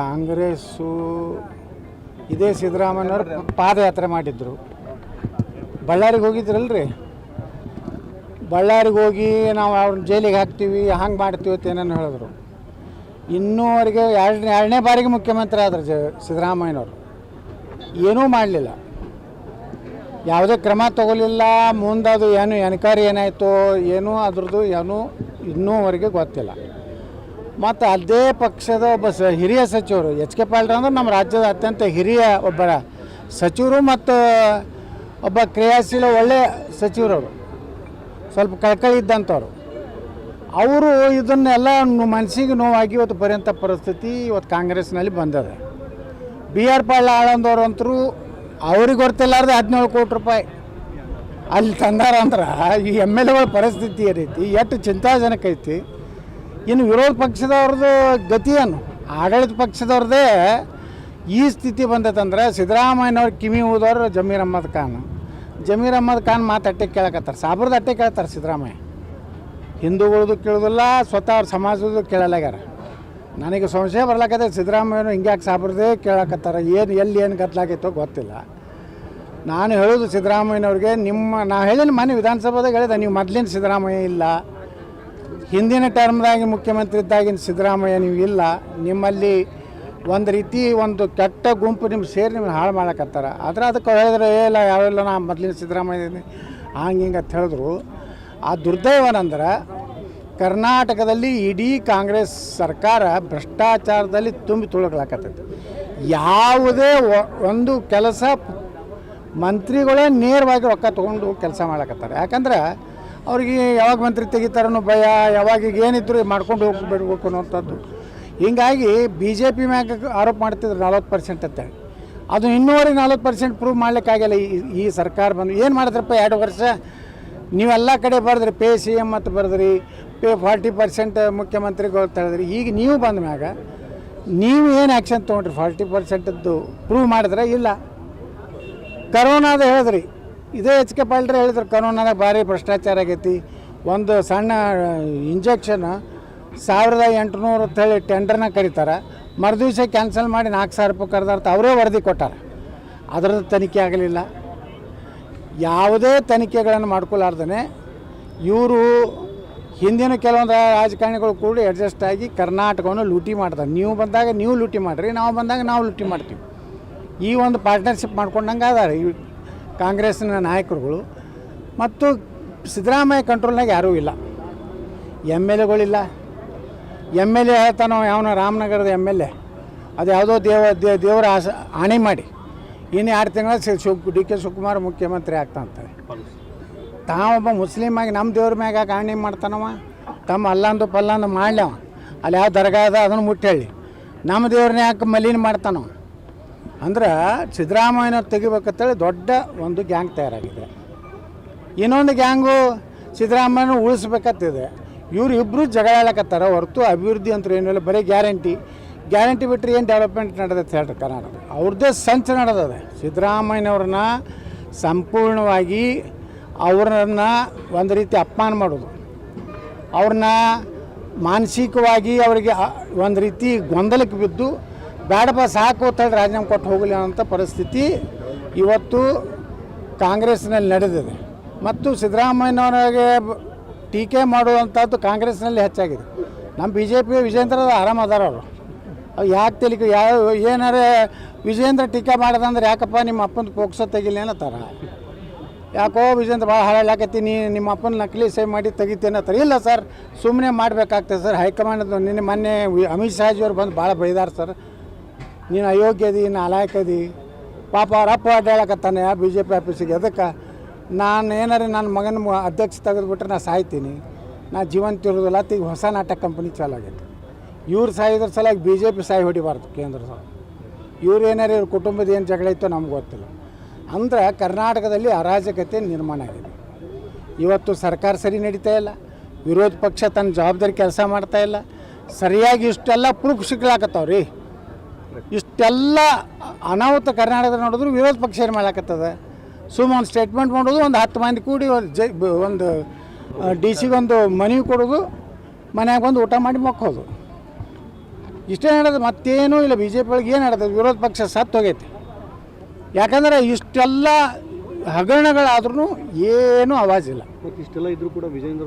ಕಾಂಗ್ರೆಸ್ಸು, ಇದೇ ಸಿದ್ದರಾಮಯ್ಯವ್ರು ಪಾದಯಾತ್ರೆ ಮಾಡಿದ್ರು. ಬಳ್ಳಾರಿಗೆ ಹೋಗಿದ್ರಲ್ರಿ? ಬಳ್ಳಾರಿಗೆ ಹೋಗಿ ನಾವು ಅವ್ರನ್ನ ಜೈಲಿಗೆ ಹಾಕ್ತೀವಿ, ಹಂಗೆ ಮಾಡ್ತೀವಿ ಅಂತ ಏನೇನು ಹೇಳಿದ್ರು. ಇನ್ನೂವರೆಗೆ ಎರಡನೇ ಎರಡನೇ ಬಾರಿಗೆ ಮುಖ್ಯಮಂತ್ರಿ ಆದ್ರು ಜ, ಸಿದ್ದರಾಮಯ್ಯನವರು. ಏನೂ ಮಾಡಲಿಲ್ಲ. ಯಾವುದೇ ಕ್ರಮ ತಗೊಲಿಲ್ಲ ಮುಂದದು ಏನು ಎನ್ಕ್ವೈರಿ ಏನಾಯಿತು, ಏನೂ ಅದ್ರದ್ದು ಏನೂ ಇನ್ನೂವರೆಗೆ ಗೊತ್ತಿಲ್ಲ. ಮತ್ತು ಅದೇ ಪಕ್ಷದ ಒಬ್ಬ ಸ ಹಿರಿಯ ಸಚಿವರು ಎಚ್ ಕೆ ಪಾಲ್ರ ಅಂದ್ರೆ ನಮ್ಮ ರಾಜ್ಯದ ಅತ್ಯಂತ ಹಿರಿಯ ಒಬ್ಬ ಸಚಿವರು ಮತ್ತು ಒಬ್ಬ ಕ್ರಿಯಾಶೀಲ ಒಳ್ಳೆಯ ಸಚಿವರವರು. ಸ್ವಲ್ಪ ಕಳ್ಕಳಿ ಇದ್ದಂಥವ್ರು. ಅವರು ಇದನ್ನೆಲ್ಲ ಮನಸ್ಸಿಗೆ ನೋವಾಗಿ ಇವತ್ತು ಪರ್ಯಂತ ಪರಿಸ್ಥಿತಿ ಇವತ್ತು ಕಾಂಗ್ರೆಸ್ನಲ್ಲಿ ಬಂದದ. ಬಿ ಆರ್ ಪಾಳ್ಯ ಆಳಂದವ್ರು ಅಂತರೂ ಅವ್ರಿಗೆ ಗೊತ್ತಿಲ್ಲಾರ್ದೆ ಹದಿನೇಳು ಕೋಟಿ ರೂಪಾಯಿ. ಅಲ್ಲಿ ತಂದಾರಂದ್ರೆ ಈ ಎಂ ಎಲ್ ಎಗಳ ಪರಿಸ್ಥಿತಿ ಏನೈತಿ ಎಷ್ಟು ಚಿಂತಾಜನಕ ಐತಿ? ಇನ್ನು ವಿರೋಧ ಪಕ್ಷದವ್ರದ್ದು ಗತಿ ಏನು? ಆಡಳಿತ ಪಕ್ಷದವ್ರದ್ದೇ ಈ ಸ್ಥಿತಿ ಬಂದೈತಂದ್ರೆ ಸಿದ್ದರಾಮಯ್ಯನವ್ರ ಕಿವಿ ಊದವ್ರು ಜಮೀರ್ ಅಹ್ಮದ್ ಖಾನ್. ಜಮೀರ್ ಅಹ್ಮದ್ ಖಾನ್ ಮಾತು ಅಟ್ಟೆ ಕೇಳಕತ್ತಾರೆ. ಸಾಬ್ರದ ಅಟ್ಟೆ ಕೇಳ್ತಾರೆ ಸಿದ್ದರಾಮಯ್ಯ. ಹಿಂದೂಗಳದು ಕೇಳೋದಿಲ್ಲ, ಸ್ವತಃ ಅವ್ರ ಸಮಾಜದ್ದು ಕೇಳಲಾಗ್ಯಾರ ನನಗೆ ಸಂಶಯ ಬರ್ಲಾಕತ್ತೆ ಸಿದ್ದರಾಮಯ್ಯನು ಹಿಂಗ್ಯಾಕೆ ಸಾಬ್ರದೇ ಕೇಳಕತ್ತಾರ? ಏನು, ಎಲ್ಲಿ ಏನು ಗತ್ಲಾಗೈತೋ ಗೊತ್ತಿಲ್ಲ. ನಾನು ಹೇಳೋದು ಸಿದ್ದರಾಮಯ್ಯನವ್ರಿಗೆ, ನಿಮ್ಮ, ನಾ ಹೇಳಿನ ಮನೆ ವಿಧಾನಸಭಾದಾಗ ಹೇಳಿದೆ, ನೀವು ಮೊದಲಿನ ಸಿದ್ದರಾಮಯ್ಯ ಇಲ್ಲ. ಹಿಂದಿನ ಟರ್ಮ್ದಾಗಿ ಮುಖ್ಯಮಂತ್ರಿ ಇದ್ದಾಗಿನ ಸಿದ್ದರಾಮಯ್ಯ ನೀವು ಇಲ್ಲ, ನಿಮ್ಮಲ್ಲಿ ಒಂದು ರೀತಿ ಒಂದು ಕೆಟ್ಟ ಗುಂಪು ನಿಮ್ಮ ಸೇರಿ ನಿಮ್ಮನ್ನು ಹಾಳು ಮಾಡಕತ್ತಾರ. ಆದ್ರೆ ಅದಕ್ಕೆ ಹೇಳಿದ್ರೆ ಇಲ್ಲ ಯಾವೆಲ್ಲ ನಾ ಮೊದಲಿನ ಸಿದ್ದರಾಮಯ್ಯ ಹಂಗೆ ಹಿಂಗೆ ಅಂತ ಹೇಳಿದ್ರು. ಆ ದುರ್ದೈವನಂದ್ರೆ ಕರ್ನಾಟಕದಲ್ಲಿ ಇಡೀ ಕಾಂಗ್ರೆಸ್ ಸರ್ಕಾರ ಭ್ರಷ್ಟಾಚಾರದಲ್ಲಿ ತುಂಬಿ ತುಳುಕಲಾಕತ್ತೈತಿ. ಯಾವುದೇ ಒಂದು ಕೆಲಸ ಮಂತ್ರಿಗಳೇ ನೇರವಾಗಿ ರೊಕ್ಕ ತೊಗೊಂಡು ಕೆಲಸ ಮಾಡಕತ್ತಾರೆ. ಯಾಕಂದ್ರೆ ಅವ್ರಿಗೆ ಯಾವಾಗ ಮಂತ್ರಿ ತೆಗಿತಾರನ್ನೋ ಭಯ, ಯಾವಾಗ ಈಗ ಏನಿದ್ರು ಮಾಡ್ಕೊಂಡು ಹೋಗ್ಬಿಡ್ಬೇಕು ಅನ್ನೋಂಥದ್ದು ಹೀಗಾಗಿ ಬಿ ಜೆ ಪಿ ಮ್ಯಾಗ ಆರೋಪ ಮಾಡ್ತಿದ್ರು ನಲ್ವತ್ತು ಪರ್ಸೆಂಟ್ ಅಂತ. ಅದು ಇನ್ನೂವರೆ ನಲ್ವತ್ತು ಪರ್ಸೆಂಟ್ ಪ್ರೂವ್ ಮಾಡಲಿಕ್ಕಾಗಲ್ಲ ಈ ಈ ಸರ್ಕಾರ ಬಂದು. ಏನು ಮಾಡಿದ್ರಪ್ಪ ಎರಡು ವರ್ಷ? ನೀವೆಲ್ಲ ಕಡೆ ಬರೆದ್ರಿ, ಪೇ ಸಿ ಎಂ ಮತ್ತು ಬರೆದ್ರಿ, ಪೇ ಫಾರ್ಟಿ ಪರ್ಸೆಂಟ್ ಮುಖ್ಯಮಂತ್ರಿಗಳು ತಳೆದ್ರಿ ಈಗ ನೀವು ಬಂದ ಮ್ಯಾಗ ನೀವು ಏನು ಆ್ಯಕ್ಷನ್ ತೊಗೊಂಡ್ರಿ? ಫಾರ್ಟಿ ಪರ್ಸೆಂಟದ್ದು ಪ್ರೂವ್ ಮಾಡಿದ್ರೆ ಇಲ್ಲ? ಕರೋನಾದ ಹೇಳಿದ್ರಿ. ಇದೇ ಎಚ್ ಕೆ ಹೇಳಿದ್ರು ಕಾನೂನಾಗ ಭಾರಿ ಭ್ರಷ್ಟಾಚಾರ ಆಗೈತಿ. ಒಂದು ಸಣ್ಣ ಇಂಜೆಕ್ಷನ್ ಸಾವಿರದ ಎಂಟುನೂರು ಹೇಳಿ ಟೆಂಡರ್ನ ಕರೀತಾರೆ. ಮರುದಿವಸ ಕ್ಯಾನ್ಸಲ್ ಮಾಡಿ ನಾಲ್ಕು ಸಾವಿರ ರೂಪಾಯಿ ಕರೆದಾರ್ತ ಅವರೇ ವರದಿ ಕೊಟ್ಟಾರೆ. ಅದರದ್ದು ತನಿಖೆ ಆಗಲಿಲ್ಲ. ಯಾವುದೇ ತನಿಖೆಗಳನ್ನು ಮಾಡ್ಕೊಲಾರ್ದೇ ಇವರು ಹಿಂದಿನ ಕೆಲವೊಂದು ರಾಜಕಾರಣಿಗಳು ಕೂಡ ಅಡ್ಜಸ್ಟ್ ಆಗಿ ಕರ್ನಾಟಕವನ್ನು ಲೂಟಿ ಮಾಡ್ತಾರೆ. ನೀವು ಬಂದಾಗ ನೀವು ಲೂಟಿ ಮಾಡಿರಿ, ನಾವು ಬಂದಾಗ ನಾವು ಲೂಟಿ ಮಾಡ್ತೀವಿ. ಈ ಒಂದು ಪಾರ್ಟ್ನರ್ಶಿಪ್ ಮಾಡ್ಕೊಂಡಂಗೆ ಅದಾರೆ ಕಾಂಗ್ರೆಸ್ನ ನಾಯಕರುಗಳು ಮತ್ತು ಸಿದ್ದರಾಮಯ್ಯ ಕಂಟ್ರೋಲ್ನಾಗ ಯಾರೂ ಇಲ್ಲ. ಎಂ ಎಲ್ ಎಗಳಿಲ್ಲ. ಎಂ ಎಲ್ ಎ ಹೇಳ್ತಾನೋ ಯಾವನ ರಾಮನಗರದ ಎಂ ಎಲ್ ಎ. ಅದು ಯಾವುದೋ ದೇವ, ದೇ- ದೇವರ ಆಸ, ಆಣೆ ಮಾಡಿ. ಇನ್ನು ಎರಡು ತಿಂಗಳ ಡಿ ಕೆ ಶಿವಕುಮಾರ್ ಮುಖ್ಯಮಂತ್ರಿ ಆಗ್ತಾ ಅಂತಾರೆ. ತಾವೊಬ್ಬ ಮುಸ್ಲಿಮ್ ಆಗಿ ನಮ್ಮ ದೇವ್ರ ಮ್ಯಾಗ ಯಾಕೆ ಆಣೆ ಮಾಡ್ತಾನವ? ತಮ್ಮ ಅಲ್ಲಂದು ಪಲ್ಲಂದು ಮಾಡ್ಲವ. ಅಲ್ಲಿ ಯಾವ ದರ್ಗಾ ಅದ ಅದನ್ನು ಮುಟ್ಟಿ ಹೇಳಿ. ನಮ್ಮ ದೇವ್ರನ್ನ ಯಾಕೆ ಮಲಿನ ಮಾಡ್ತಾನವ? ಅಂದ್ರೆ ಸಿದ್ದರಾಮಯ್ಯನ ತೆಗಿಬೇಕಂತೇಳಿ ದೊಡ್ಡ ಒಂದು ಗ್ಯಾಂಗ್ ತಯಾರಾಗಿದೆ. ಇನ್ನೊಂದು ಗ್ಯಾಂಗು ಸಿದ್ದರಾಮಯ್ಯನ ಉಳಿಸ್ಬೇಕತ್ತಿದೆ ಇವ್ರು ಇಬ್ಬರು ಜಗಳ ಹೇಳಕತ್ತಾರ ಹೊರತು ಅಭಿವೃದ್ಧಿ ಅಂತ ಏನಿಲ್ಲ ಬರೀ ಗ್ಯಾರಂಟಿ. ಗ್ಯಾರಂಟಿ ಬಿಟ್ಟರೆ ಏನು ಡೆವಲಪ್ಮೆಂಟ್ ನಡೆದೈತೆ ಹೇಳ್ರಿ ಕರ್ನಾಟಕ. ಅವ್ರದ್ದೇ ಸಂಚ ನಡೆದದೆ. ಸಿದ್ದರಾಮಯ್ಯನವ್ರನ್ನ ಸಂಪೂರ್ಣವಾಗಿ ಅವ್ರನ್ನ ಒಂದು ರೀತಿ ಅಪಮಾನ ಮಾಡೋದು. ಅವ್ರನ್ನ ಮಾನಸಿಕವಾಗಿ ಅವರಿಗೆ ಒಂದು ರೀತಿ ಗೊಂದಲಕ್ಕೆ ಬಿದ್ದು ಬೇಡಪ್ಪ ಸಾಕು ಅಂತೇಳಿ ರಾಜೀನಾಮೆ ಕೊಟ್ಟು ಹೋಗಲಿ ಅನ್ನೋಂಥ ಪರಿಸ್ಥಿತಿ ಇವತ್ತು ಕಾಂಗ್ರೆಸ್ನಲ್ಲಿ ನಡೆದಿದೆ. ಮತ್ತು ಸಿದ್ದರಾಮಯ್ಯನವರಿಗೆ ಟೀಕೆ ಮಾಡುವಂಥದ್ದು ಕಾಂಗ್ರೆಸ್ನಲ್ಲಿ ಹೆಚ್ಚಾಗಿದೆ. ನಮ್ಮ ಬಿ ಜೆ ಪಿ ವಿಜೇಂದ್ರ ಆರಾಮ ಅದಾರ ಅವರು. ಅವು ಯಾಕೆ ತೆಲಿಕೆ ಯಾವ, ಏನಾರೇ ವಿಜೇಂದ್ರ ಟೀಕೆ ಮಾಡೋದಂದ್ರೆ ಯಾಕಪ್ಪ ನಿಮ್ಮ ಅಪ್ಪನ ಪೋಕ್ಸೋ ತೆಗಿಲಿ ಅನ್ನತ್ತಾರ? ಯಾಕೋ ವಿಜೇಂದ್ರ ಭಾಳ ಹಾಳಾಕತ್ತಿ ನೀ ನಿಮ್ಮ ಅಪ್ಪನ ನಕಲಿ ಸೇವ್ ಮಾಡಿ ತೆಗಿತೇನೆ ಅಂತಾರೆ ಇಲ್ಲ ಸರ್ ಸುಮ್ಮನೆ ಮಾಡಬೇಕಾಗ್ತದೆ ಸರ್. ಹೈಕಮಾಂಡ್ ನಿನ್ನೆ ಮೊನ್ನೆ ಅಮಿತ್ ಶಾಜಿಯವ್ರು ಬಂದು ಭಾಳ ಬೈದಾರ ಸರ್. ನೀನು ಅಯೋಗ್ಯದಿ ನಾಲಾಯಕದಿ ಪಾಪ ಅವ್ರ ಅಪ್ಪ ಅಡ್ಡಾಳಕತ್ತಾನೆ ಬಿ ಜೆ ಪಿ ಆಫೀಸಿಗೆ ಅದಕ್ಕೆ ನಾನು ಏನಾರ ನನ್ನ ಮಗನ ಅಧ್ಯಕ್ಷ ತೆಗೆದುಬಿಟ್ರೆ ನಾ ಸಾಯ್ತೀನಿ. ನಾ ಜೀವಂತ ಇರೋದಿಲ್ಲ ಈಗ ಹೊಸ ನಾಟಕ ಕಂಪ್ನಿ ಚಾಲು ಆಗೈತೆ. ಇವ್ರು ಸಾಯಿದ್ರ ಸಲಾಗಿ ಬಿ ಜೆ ಪಿ ಸಾಯಿ ಹೊಡಿಬಾರ್ದು ಕೇಂದ್ರ ಸರ್ ಇವ್ರು ಏನಾರು ಇವ್ರ ಕುಟುಂಬದ ಏನು ಜಗಳ ಇತ್ತು ನಮ್ಗೆ ಗೊತ್ತಿಲ್ಲ. ಅಂದ್ರೆ ಕರ್ನಾಟಕದಲ್ಲಿ ಅರಾಜಕತೆ ನಿರ್ಮಾಣ ಆಗಿದೆ. ಇವತ್ತು ಸರ್ಕಾರ ಸರಿ ನಡೀತಾ ಇಲ್ಲ. ವಿರೋಧ ಪಕ್ಷ ತನ್ನ ಜವಾಬ್ದಾರಿ ಕೆಲಸ ಮಾಡ್ತಾ ಇಲ್ಲ. ಸರಿಯಾಗಿ ಇಷ್ಟೆಲ್ಲ ಪ್ರೂಫ್ ಸಿಗ್ಲಾಕತ್ತಾವ್ರಿ. ಇಷ್ಟೆಲ್ಲ ಅನಾಹುತ ಕರ್ನಾಟಕದ ನೋಡಿದ್ರು ವಿರೋಧ ಪಕ್ಷ ಏನು ಮಾಡಾಕತ್ತದ ಸುಮ್ಮ ಒಂದು ಸ್ಟೇಟ್ಮೆಂಟ್ ಮಾಡೋದು, ಒಂದು ಹತ್ತು ಮಂದಿ ಕೂಡಿ ಒಂದು ಒಂದು ಡಿ ಸಿಗೊಂದು ಮನವಿ ಕೊಡೋದು, ಮನ್ಯಾಗ ಬಂದು ಊಟ ಮಾಡಿ ಮಕ್ಕೋದು. ಇಷ್ಟೇ ನಡೆದು ಮತ್ತೇನೂ ಇಲ್ಲ, ಬಿ ಜೆ ಪಿ ಏನು ನಡೆದ ವಿರೋಧ ಪಕ್ಷ ಸತ್ತು ಹೋಗೈತೆ. ಯಾಕಂದ್ರೆ ಇಷ್ಟೆಲ್ಲ ಹಗರಣಗಳಾದ್ರೂ ಏನೂ ಆವಾಜಿಲ್ಲ. ಇಷ್ಟೆಲ್ಲ ಇದ್ರೂ ಕೂಡ ವಿಜೇಂದ್ರ